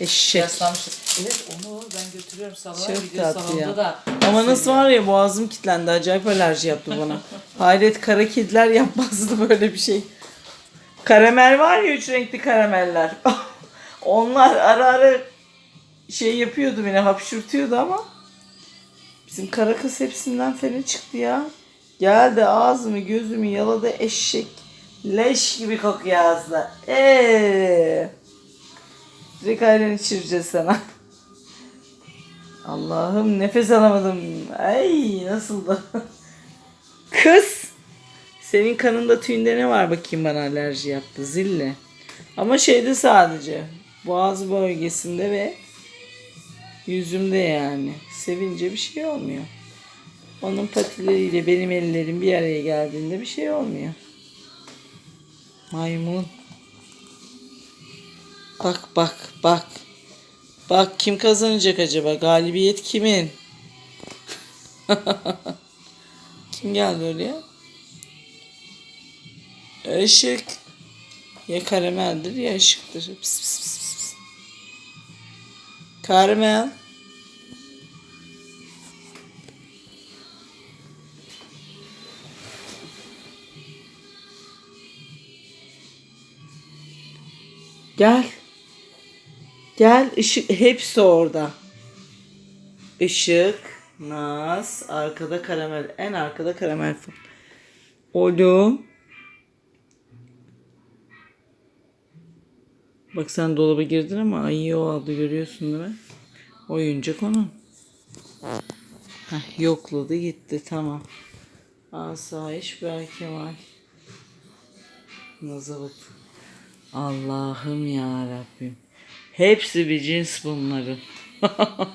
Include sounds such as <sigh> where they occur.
Eşek. Evet onu ben götürüyorum salona. Çok Video tatlı ya. da. Ama nasıl var ya boğazım kilitlendi. Acayip alerji yaptı bana. <laughs> Hayret kara kediler yapmazdı böyle bir şey. Karamel var ya üç renkli karameller. <laughs> Onlar ara ara şey yapıyordu beni hapşırtıyordu ama bizim kara kız hepsinden fena çıktı ya. Geldi ağzımı gözümü yaladı eşek. Leş gibi kokuyor ağızda. Eee. Direkt ayran içireceğiz sana. Allah'ım nefes alamadım. Ay nasıl da. Kız. Senin kanında tüyünde ne var bakayım bana alerji yaptı. Zille. Ama şeyde sadece. Boğaz bölgesinde ve yüzümde yani. Sevince bir şey olmuyor. Onun patileriyle benim ellerim bir araya geldiğinde bir şey olmuyor. Maymun. Bak bak bak. Bak kim kazanacak acaba? Galibiyet kimin? <laughs> kim geldi oraya? Işık. Ya karameldir ya ışıktır. Pis, pis, pis, pis. Karamel. Gel. Gel ışık hepsi orada. Işık, Naz, arkada karamel, en arkada karamel. Oğlum. Bak sen dolaba girdin ama ayıyı o aldı görüyorsun değil mi? Oyuncak onun. Heh, yokladı gitti tamam. Asayiş Berkemal. Naz'a bak. Allah'ım ya Rabbim. Hepsi bir cins bunların. <laughs>